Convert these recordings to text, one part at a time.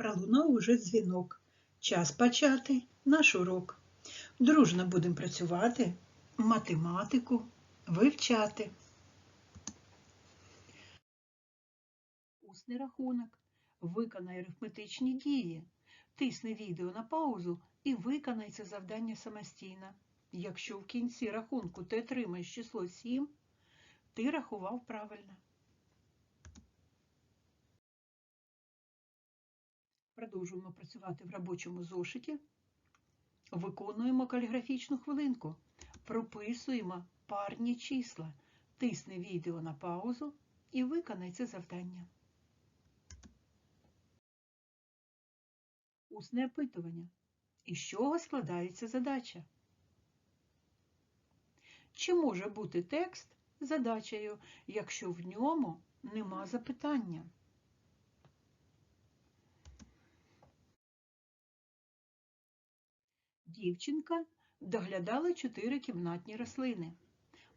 Пролунав уже дзвінок. Час почати наш урок. Дружно будемо працювати, математику вивчати. Усний рахунок. Виконай арифметичні дії. Тисни відео на паузу і виконай це завдання самостійно. Якщо в кінці рахунку ти отримаєш число 7, ти рахував правильно. Продовжуємо працювати в робочому зошиті. Виконуємо каліграфічну хвилинку. Прописуємо парні числа. Тисни відео на паузу і виконай це завдання. Усне опитування. Із чого складається задача? Чи може бути текст задачею, якщо в ньому нема запитання? Дівчинка доглядала чотири кімнатні рослини.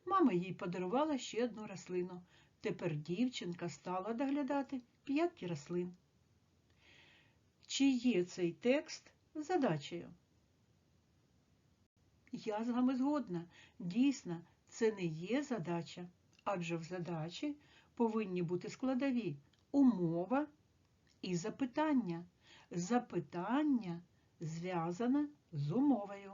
Мама їй подарувала ще одну рослину. Тепер дівчинка стала доглядати п'ять рослин. Чи є цей текст задачею? Я з вами згодна. Дійсно, це не є задача, адже в задачі повинні бути складові умова і запитання. Запитання зв'язане з умовою.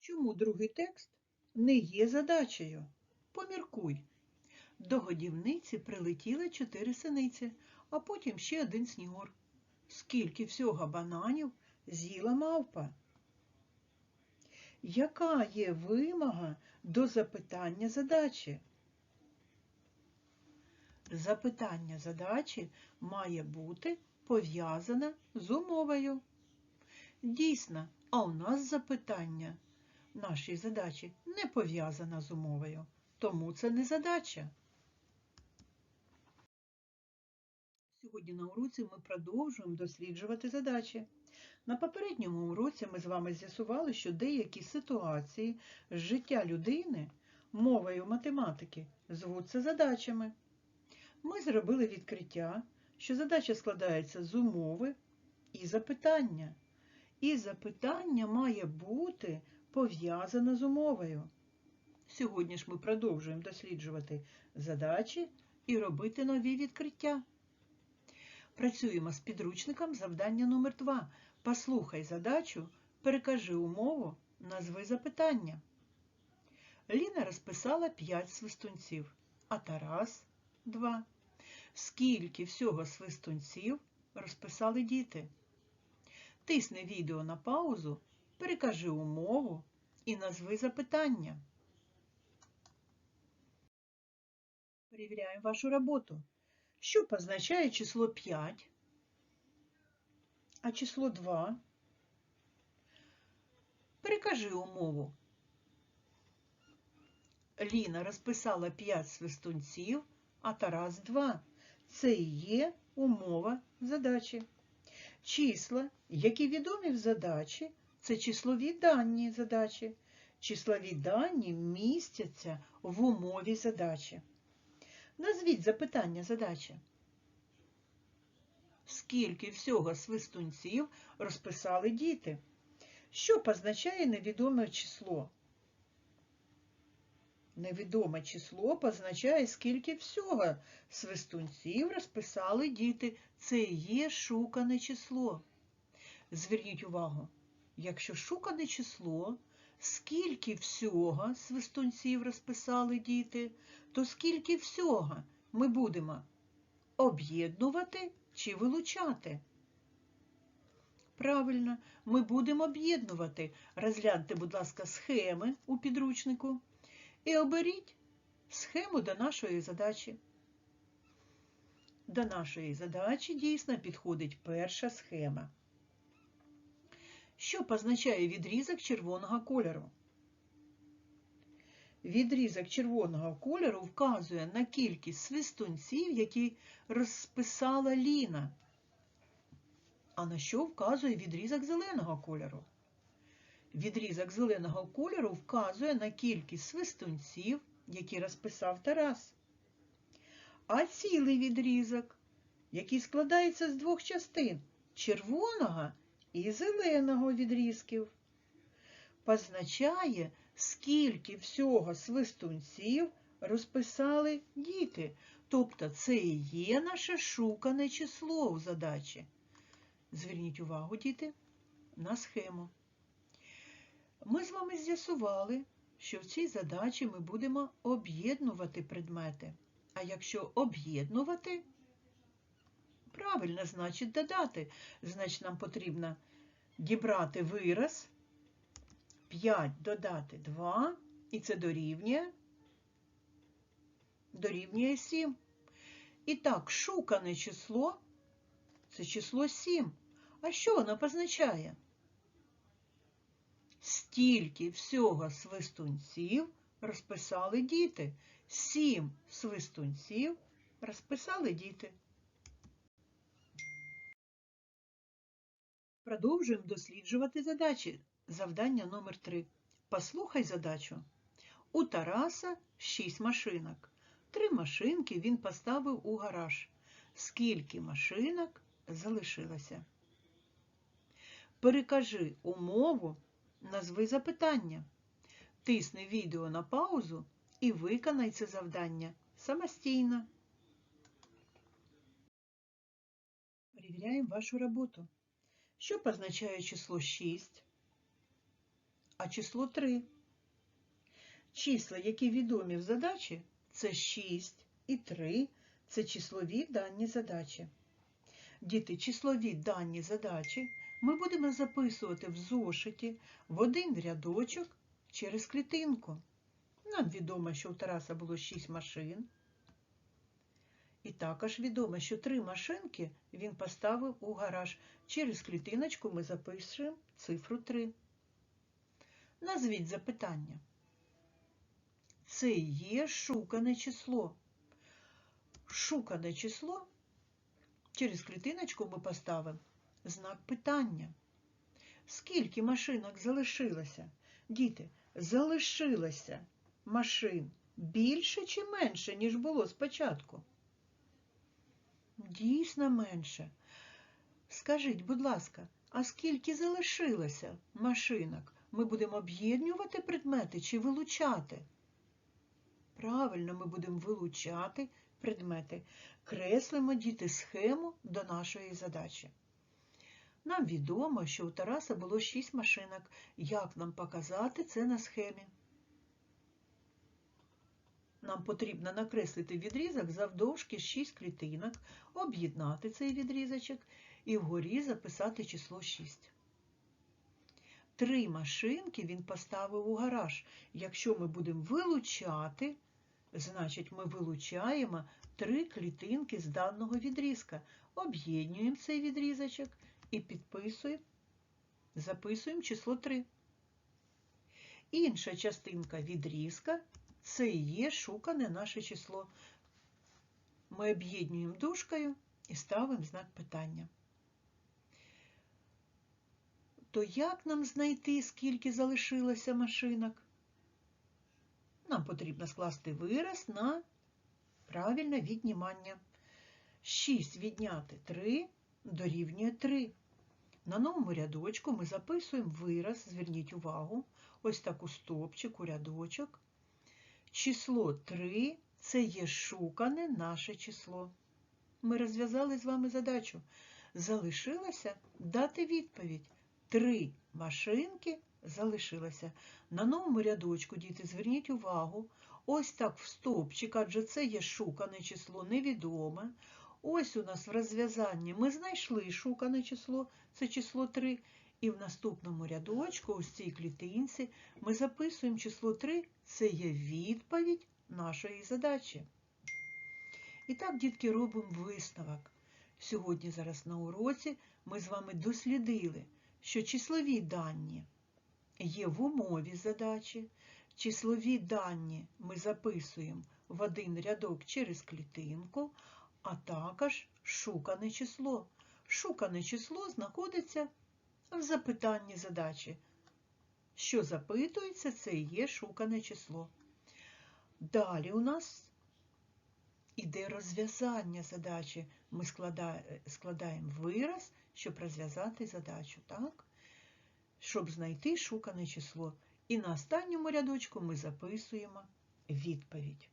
Чому другий текст не є задачею? Поміркуй. До годівниці прилетіли чотири синиці, а потім ще один снігур. Скільки всього бананів з'їла мавпа? Яка є вимога до запитання задачі? Запитання задачі має бути пов'язане з умовою. Дійсно, а у нас запитання нашої задачі не пов'язане з умовою, тому це не задача. Сьогодні на уроці ми продовжуємо досліджувати задачі. На попередньому уроці ми з вами з'ясували, що деякі ситуації з життя людини мовою математики звуться задачами. Ми зробили відкриття, що задача складається з умови і запитання. І запитання має бути пов'язане з умовою. Сьогодні ж ми продовжуємо досліджувати задачі і робити нові відкриття. Працюємо з підручником завдання номер 2 Послухай задачу, перекажи умову, назви запитання. Ліна розписала 5 свистунців, а Тарас 2. Скільки всього свистунців розписали діти? Тисни відео на паузу, перекажи умову і назви запитання. Перевіряємо вашу роботу. Що позначає число 5, а число 2? Перекажи умову. Ліна розписала 5 свистунців, а Тарас 2. Це і є умова задачі. Числа, які відомі в задачі, це числові дані задачі. Числові дані містяться в умові задачі. Назвіть запитання задачі. Скільки всього свистунців розписали діти? Що позначає невідоме число? Невідоме число позначає, скільки всього свистунців розписали діти. Це є шукане число. Зверніть увагу, якщо шукане число, скільки всього свистунців розписали діти, то скільки всього ми будемо об'єднувати чи вилучати? Правильно, ми будемо об'єднувати. Розгляньте, будь ласка, схеми у підручнику і оберіть схему до нашої задачі. До нашої задачі дійсно підходить перша схема. Що позначає відрізок червоного кольору? Відрізок червоного кольору вказує на кількість свистунців, які розписала Ліна. А на що вказує відрізок зеленого кольору? Відрізок зеленого кольору вказує на кількість свистунців, які розписав Тарас. а цілий відрізок, який складається з двох частин червоного і зеленого відрізків. Позначає, скільки всього свистунців розписали діти. Тобто це і є наше шукане число у задачі. Зверніть увагу, діти, на схему. Ми з вами з'ясували, що в цій задачі ми будемо об'єднувати предмети. А якщо об'єднувати, правильно, значить додати. Значить, нам потрібно дібрати вираз 5 додати 2, і це дорівнює, дорівнює 7. І так, шукане число це число 7. А що воно позначає? Стільки всього свистунців розписали діти. Сім свистунців розписали діти. Продовжуємо досліджувати задачі. Завдання номер 3. Послухай задачу. У Тараса 6 машинок. Три машинки він поставив у гараж. Скільки машинок залишилося? Перекажи умову, назви запитання. Тисни відео на паузу і виконай це завдання самостійно. Перевіряємо вашу роботу. Що позначає число 6, а число 3? Числа, які відомі в задачі, це 6 і 3 це числові дані задачі. Діти, числові дані задачі ми будемо записувати в зошиті в один рядочок через клітинку. Нам відомо, що у Тараса було 6 машин. І також відомо, що три машинки він поставив у гараж. Через клітиночку ми запишемо цифру 3. Назвіть запитання. Це є шукане число. Шукане число. Через клітиночку ми поставимо знак питання. Скільки машинок залишилося? Діти, залишилося машин більше чи менше, ніж було спочатку? Дійсно менше. Скажіть, будь ласка, а скільки залишилося машинок? Ми будемо об'єднувати предмети чи вилучати? Правильно, ми будемо вилучати предмети. Креслимо діти схему до нашої задачі. Нам відомо, що у Тараса було 6 машинок. Як нам показати це на схемі? Нам потрібно накреслити відрізок завдовжки 6 клітинок, об'єднати цей відрізочок і вгорі записати число 6. Три машинки він поставив у гараж. Якщо ми будемо вилучати, значить ми вилучаємо три клітинки з даного відрізка. Об'єднуємо цей відрізочок і підписуємо, записуємо число 3. Інша частинка відрізка це і є шукане наше число. Ми об'єднуємо дужкою і ставимо знак питання. То як нам знайти, скільки залишилося машинок? Нам потрібно скласти вираз на правильне віднімання. 6 відняти 3 дорівнює 3. На новому рядочку ми записуємо вираз, зверніть увагу, ось стопчик у рядочок. Число 3 це є шукане наше число. Ми розв'язали з вами задачу. Залишилося дати відповідь. Три машинки залишилося. На новому рядочку, діти, зверніть увагу, ось так в стовпчик, адже це є шукане число, невідоме. Ось у нас в розв'язанні ми знайшли шукане число, це число 3. І в наступному рядочку, ось цій клітинці, ми записуємо число 3, це є відповідь нашої задачі. І так, дітки, робимо висновок. Сьогодні, зараз на уроці, ми з вами дослідили, що числові дані є в умові задачі. Числові дані ми записуємо в один рядок через клітинку, а також шукане число. Шукане число знаходиться в запитанні задачі. Що запитується, це і є шукане число. Далі у нас йде розв'язання задачі. Ми складаємо вираз, щоб розв'язати задачу, так? Щоб знайти шукане число. І на останньому рядочку ми записуємо відповідь.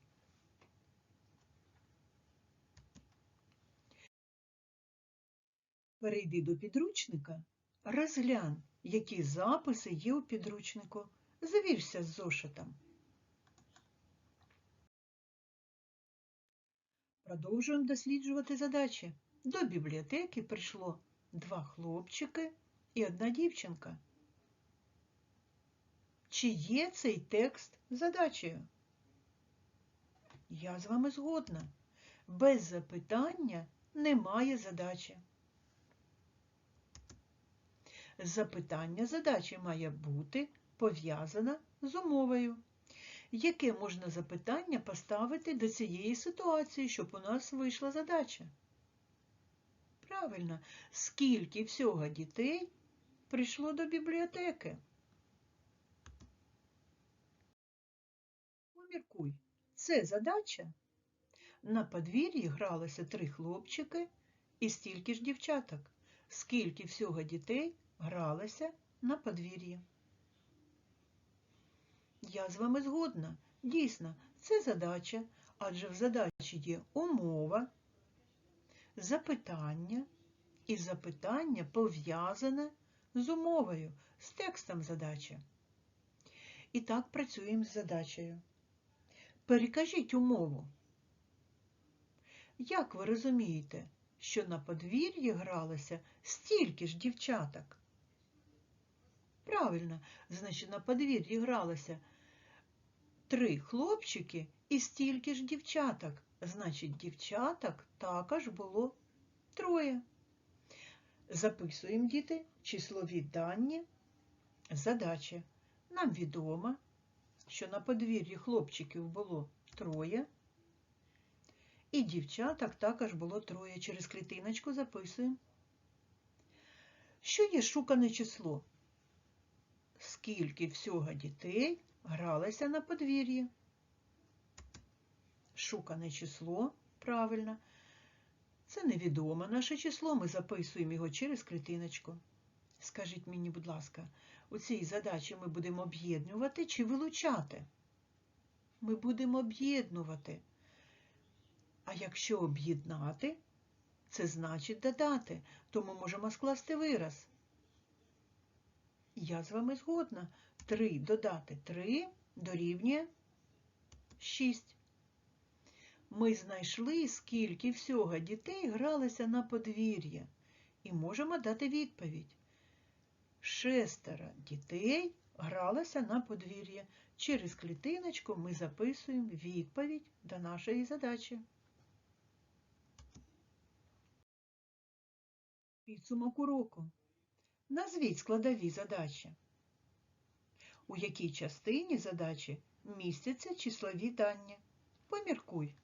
Перейди до підручника, розглянь, які записи є у підручнику. Завірся з зошитом. Продовжуємо досліджувати задачі. До бібліотеки прийшло два хлопчики і одна дівчинка. Чи є цей текст задачею? Я з вами згодна. Без запитання немає задачі. Запитання задачі має бути пов'язане з умовою. Яке можна запитання поставити до цієї ситуації, щоб у нас вийшла задача? Правильно, скільки всього дітей прийшло до бібліотеки? Поміркуй, це задача? На подвір'ї гралося три хлопчики і стільки ж дівчаток. Скільки всього дітей гралося на подвір'ї? Я з вами згодна. Дійсно, це задача, адже в задачі є умова, запитання, і запитання пов'язане з умовою, з текстом задачі. І так працюємо з задачею. Перекажіть умову. Як ви розумієте, що на подвір'ї гралося стільки ж дівчаток? Правильно, значить, на подвір'ї гралося три хлопчики і стільки ж дівчаток. Значить, дівчаток також було троє. Записуємо, діти, числові дані задачі. Нам відомо, що на подвір'ї хлопчиків було троє, і дівчаток також було троє. Через клітиночку записуємо. Що є шукане число? Скільки всього дітей гралося на подвір'ї? Шукане число, правильно. Це невідоме наше число, ми записуємо його через клітиночку. Скажіть мені, будь ласка, у цій задачі ми будемо об'єднувати чи вилучати? Ми будемо об'єднувати. А якщо об'єднати, це значить додати, то ми можемо скласти вираз. Я з вами згодна. 3 додати 3 дорівнює 6. Ми знайшли, скільки всього дітей гралися на подвір'я. І можемо дати відповідь. Шестеро дітей гралося на подвір'я. Через клітиночку ми записуємо відповідь до нашої задачі. Підсумок уроку. Назвіть складові задачі. У якій частині задачі містяться числові дані? Поміркуй.